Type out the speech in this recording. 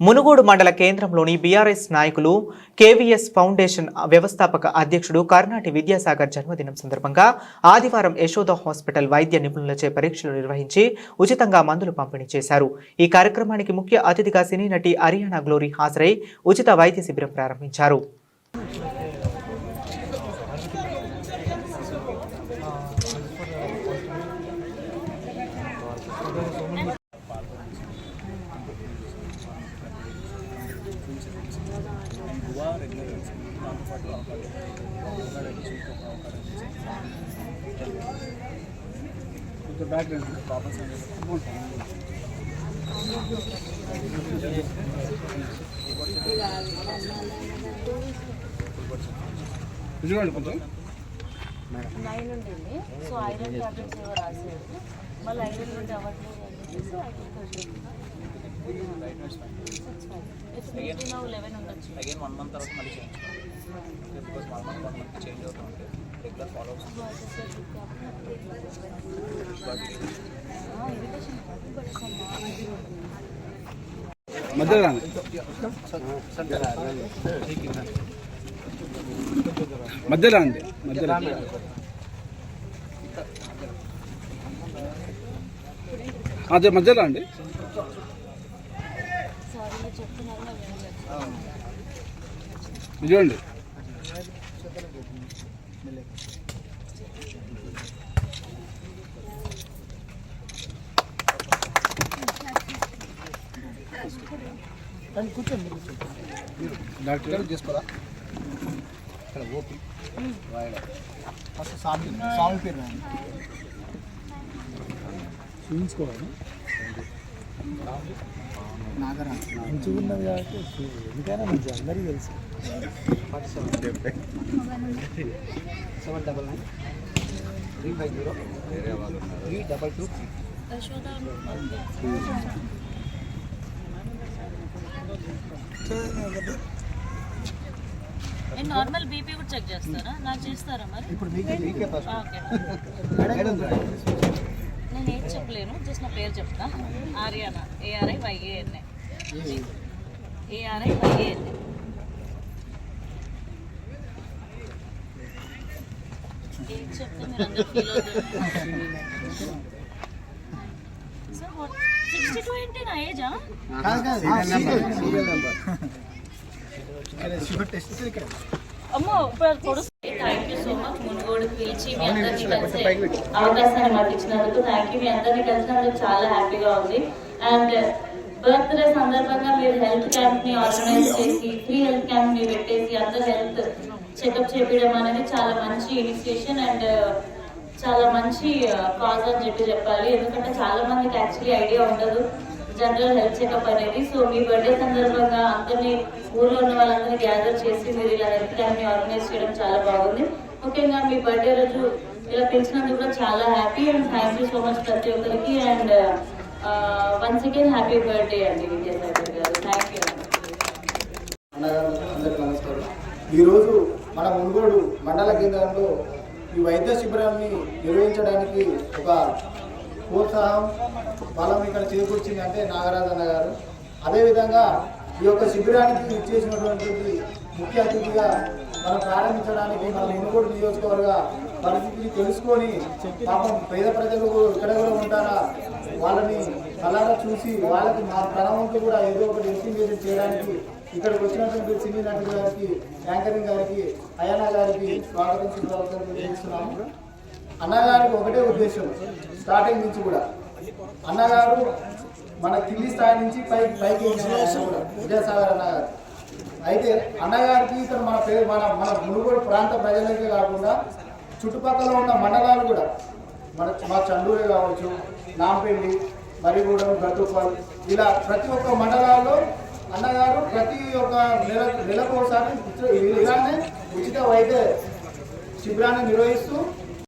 మునుగోడు మండల కేంద్రంలోని బీఆర్ఎస్ నాయకులు కేవీఎస్ ఫౌండేషన్ వ్యవస్థాపక అధ్యక్షుడు కర్ణాటి విద్యాసాగర్ జన్మదినం సందర్భంగా ఆదివారం యశోద హాస్పిటల్ వైద్య నిపుణులచే పరీక్షలు నిర్వహించి ఉచితంగా మందులు పంపిణీ చేశారు. ఈ కార్యక్రమానికి ముఖ్య అతిథిగా సినీ నటి అరియానా గ్లోరీ హాజరై ఉచిత వైద్య శిబిరం ప్రారంభించారు. చూడండి కొంచెం. నైన్ ఉండింది సో ఐరన్ టాబ్లెట్స్ ఏవో రాశారు. మళ్ళీ ఐరన్ ఉంటే అవ్వట్లేదు అగైన్ వన్ మంత్ తర్వాత మళ్ళీ చేయించుకోవాలి because one month one month change అవుతూ ఉంటుంది రెగ్యులర్ ఫాలో మధ్యలో రాండి. మధ్యలో రాండి. మధ్యలో అదే మధ్యలో అండి చూడండి డాక్టర్ గారు. చేసుకోరా ఇక్కడ ఓపి వాయడం ఫస్ట్ స్వామి స్వామి పేరు. చూపించుకోవాలి. మంచిగా ఉన్నది కాబట్టి ఎందుకైనా అందరికీ తెలుసు seven double nine three five zero three double two normal BP కూడా చెక్ చేస్తారా నాకు చేస్తారా మరి ఇప్పుడు నేను ఏం చెప్పలేను జస్ట్ నా పేరు చెప్తా Ariyana A R I Y A N A A R I Y A N A ఏం చెప్తే మీరు అందరూ ఫీల్ అవుతారు సార్ సిక్స్టీ టూ ఏంటి నా ఏజా సీరియల్ నెంబర్ షుగర్ టెస్ట్ ఇక్కడ అమ్మో ఇప్పుడు పొడుస్తుంది thank you so much Munugode పిలిచి మీ అందరినీ కలిసి అవకాశాన్ని మాకు ఇచ్చినందుకు థ్యాంక్ యూ మీ అందరినీ కలిసినందుకు చాలా హ్యాపీగా ఉంది. అండ్ బర్త్డే సందర్భంగా మీరు హెల్త్ క్యాంప్ని ఆర్గనైజ్ చేసి ఫ్రీ హెల్త్ క్యాంప్ని పెట్టేసి అందరు హెల్త్ చెకప్ చేపించడం అనేది చాలా మంచి ఇనిషియేషన్ అండ్ చాలా మంచి కాజ్ అని చెప్పి చెప్పాలి. ఎందుకంటే చాలా మందికి యాక్చువల్లీ ఐడియా ఉండదు. జనరల్ హెల్త్ చెకప్ అనేది. సో మీ బర్త్డే సందర్భంగా అందరినీ ఊర్లో ఉన్న వాళ్ళందరినీ గ్యాదర్ చేసి మీరు ఇలా హెల్త్ క్యాంప్ని ఆర్గనైజ్ చేయడం చాలా బాగుంది. ముఖ్యంగా మీ బర్త్డే రోజు ఇలా పిలిచినందుకు కూడా చాలా happy and thank you so much ప్రతి ఒక్కరికి. And once again happy birthday అండి విద్యాసాగర్ గారు. థ్యాంక్ యూ అందరికీ నమస్కారం. ఈరోజు మన మునుగోడు మండల కేంద్రంలో ఈ వైద్య శిబిరాన్ని నిర్వహించడానికి ఒక ప్రోత్సాహం బలం ఇక్కడ చేకూర్చింది అంటే నాగరాజన్న గారు. అదేవిధంగా ఈ యొక్క శిబిరానికి ఇచ్చేసినటువంటి ముఖ్య అతిథిగా మనం ప్రారంభించడానికి మన మునుగోడు నియోజకవర్గ పరిస్థితిని తెలుసుకొని పాపం పేద ప్రజలు ఇక్కడ కూడా ఉంటారా? వాళ్ళని అలాగా చూసి వాళ్ళకి మా ప్రణవంతో కూడా ఏదో ఒకటి ఎస్టిమేషన్ చేయడానికి ఇక్కడికి వచ్చినటువంటి సినీ నటుడు గారికి యాంకరింగ్ గారికి అయానా గారికి స్వాగతం సుస్వాగతం అన్నగారికి ఒకటే ఉద్దేశం స్టార్టింగ్ నుంచి కూడా. అన్నగారు మన కింది స్థాయి నుంచి పై పైకి కూడా, విద్యాసాగర్ అన్నగారు. అయితే అన్నగారికి ఇతను మన పేరు మన మన మునుగోడు ప్రాంత ప్రజలకే కాకుండా చుట్టుపక్కల ఉన్న మండలాలు కూడా మన మా చండూరే కావచ్చు నాంపల్లి మరిగూడెం గట్టుపల్ ఇలా ప్రతి ఒక్క మండలాల్లో అన్నగారు ప్రతి ఒక్క నెల నెలకు ఒకసారి ఇలానే ఉచిత వైద్య శిబిరాన్ని నిర్వహిస్తూ